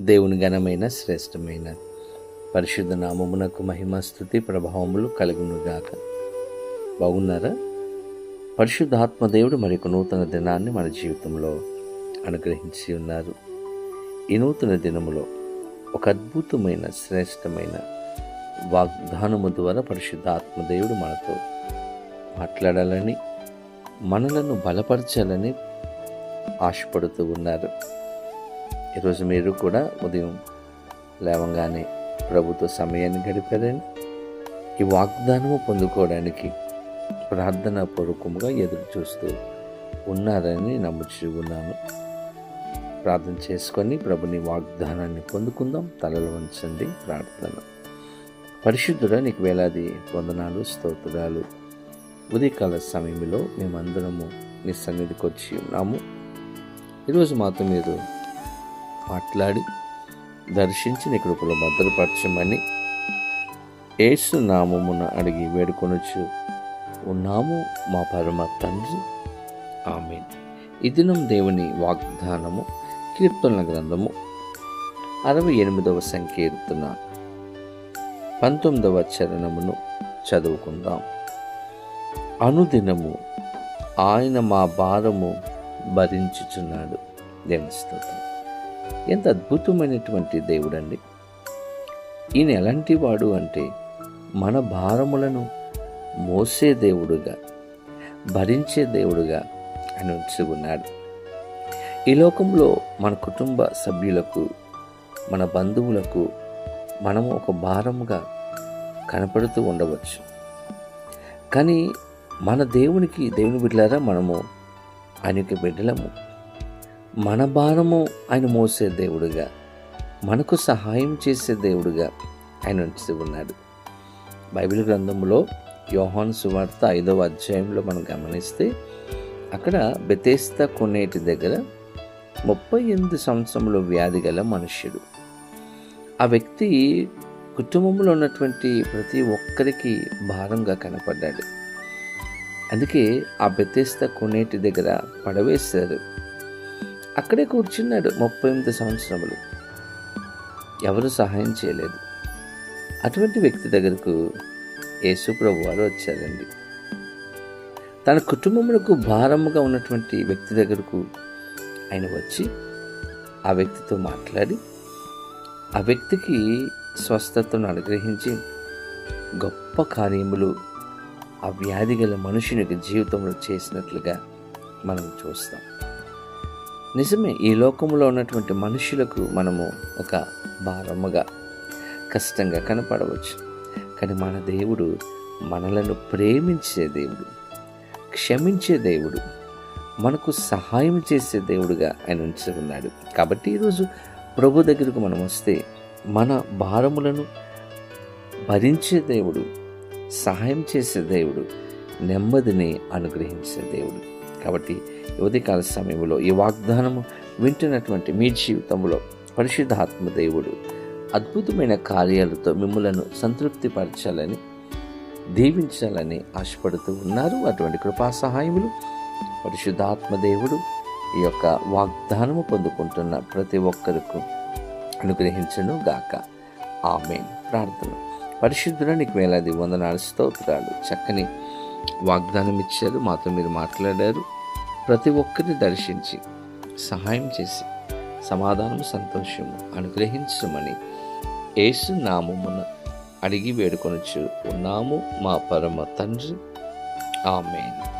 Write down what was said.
దేవుని ఘనమైన శ్రేష్టమైన పరిశుద్ధ నామమునకు మహిమ స్థుతి ప్రభావములు కలుగునుగాక. బాగున్నారా? పరిశుద్ధాత్మ దేవుడు మరి ఒక నూతన దినాన్ని మన జీవితంలో అనుగ్రహించి ఉన్నారు. ఈ నూతన దినములో ఒక అద్భుతమైన శ్రేష్టమైన వాగ్దానము ద్వారా పరిశుద్ధ ఆత్మదేవుడు మనతో మాట్లాడాలని మనలను బలపరచాలని ఆశపడుతూ ఉన్నారు. ఈరోజు మీరు కూడా ఉదయం లేవంగానే ప్రభుత్వ సమయాన్ని గడిపారని ఈ వాగ్దానము పొందుకోవడానికి ప్రార్థన పూర్వకముగా ఎదురు చూస్తూ ఉన్నారని నమ్ముచూ ఉన్నాను ప్రార్థన చేసుకొని ప్రభుని వాగ్దానాన్ని పొందుకుందాం. తలలు వంచండి. ప్రార్థన. పరిశుద్ధుడా నీకు వేలాది వందనాలు స్తోత్రాలు. ఉదయకాల సమయంలో మేమందరము నీ సన్నిధికి వచ్చి ఉన్నాము. ఈరోజు మాతో మీరు మాట్లాడి దర్శించి నీ కృపలో భద్రపరచమని ఏసు నామమున అడిగి వేడుకొనొచ్చు ఉన్నాము మా పరమ తండ్రి. ఆమె ఈ దినం దేవుని వాగ్దానము కీర్తనల గ్రంథము అరవై ఎనిమిదవ సంకీర్తన పంతొమ్మిదవ చరణమును చదువుకుందాం. అనుదినము ఆయన మా భారము భరించుచున్నాడు. దేవుని ఎంత అద్భుతమైనటువంటి దేవుడండి. ఈయన ఎలాంటి వాడు అంటే మన భారములను మోసే దేవుడుగా భరించే దేవుడుగా ఆయన ఉన్నాడు. ఈ లోకంలో మన కుటుంబ సభ్యులకు మన బంధువులకు మనము ఒక భారముగా కనపడుతూ ఉండవచ్చు. కానీ మన దేవునికి దేవుని బిడ్డలారా మనము ఆయనకి బిడ్డలము. మన భారము ఆయన మోసే దేవుడుగా మనకు సహాయం చేసే దేవుడుగా ఆయన ఉంచి ఉన్నాడు. బైబిల్ గ్రంథంలో యోహాన్ సువార్త ఐదవ అధ్యాయంలో మనం గమనిస్తే అక్కడ బెతేస్తా కొనేటి దగ్గర ముప్పై ఎనిమిది సంవత్సరంలో వ్యాధి గల మనుష్యుడు. ఆ వ్యక్తి కుటుంబంలో ఉన్నటువంటి ప్రతి ఒక్కరికి భారంగా కనపడ్డాడు. అందుకే ఆ బెతేస్తా కొనేటి దగ్గర పడవేశారు. అక్కడే కూర్చున్నాడు ముప్పై ఎనిమిది సంవత్సరములు. ఎవరు సహాయం చేయలేదు. అటువంటి వ్యక్తి దగ్గరకు యేసుప్రభు వారు వచ్చారండి. తన కుటుంబములకు భారముగా ఉన్నటువంటి వ్యక్తి దగ్గరకు ఆయన వచ్చి ఆ వ్యక్తితో మాట్లాడి ఆ వ్యక్తికి స్వస్థతను అనుగ్రహించి గొప్ప కార్యములు ఆ వ్యాధి గల మనుషునికి జీవితంలో చేసినట్లుగా మనం చూస్తాం. నిజమే ఈ లోకంలో ఉన్నటువంటి మనుషులకు మనము ఒక భారముగా కష్టంగా కనపడవచ్చు. కానీ మన దేవుడు మనలను ప్రేమించే దేవుడు క్షమించే దేవుడు మనకు సహాయం చేసే దేవుడుగా ఆయన ఉంచుకున్నాడు ఉన్నాడు. కాబట్టి ఈరోజు ప్రభు దగ్గరకు మనం వస్తే మన భారములను భరించే దేవుడు సహాయం చేసే దేవుడు నెమ్మదిని అనుగ్రహించే దేవుడు. కాబట్టి యువతికాల సమయంలో ఈ వాగ్దానము వింటున్నటువంటి మీ జీవితంలో పరిశుద్ధాత్మ దేవుడు అద్భుతమైన కార్యాలతో మిమ్మలను సంతృప్తిపరచాలని దీవించాలని ఆశపడుతూ ఉన్నారు. అటువంటి కృపా సహాయములు పరిశుద్ధాత్మ దేవుడు ఈ యొక్క వాగ్దానము పొందుకుంటున్న ప్రతి ఒక్కరికి అనుగ్రహించను గాక. ఆమె ప్రార్థన. పరిశుద్ధుల నీకు వేలాది వందనాలు స్తోత్రాలు. చక్కని వాగ్దానం ఇచ్చారు మాతో మీరు మాట్లాడారు. ప్రతి ఒక్కరిని దర్శించి సహాయం చేసి సమాధానం సంతోషము అనుగ్రహించమని యేసు నామమున అడిగి వేడుకొనొచ్చు ఉన్నాము మా పరమ తండ్రి. ఆమెను.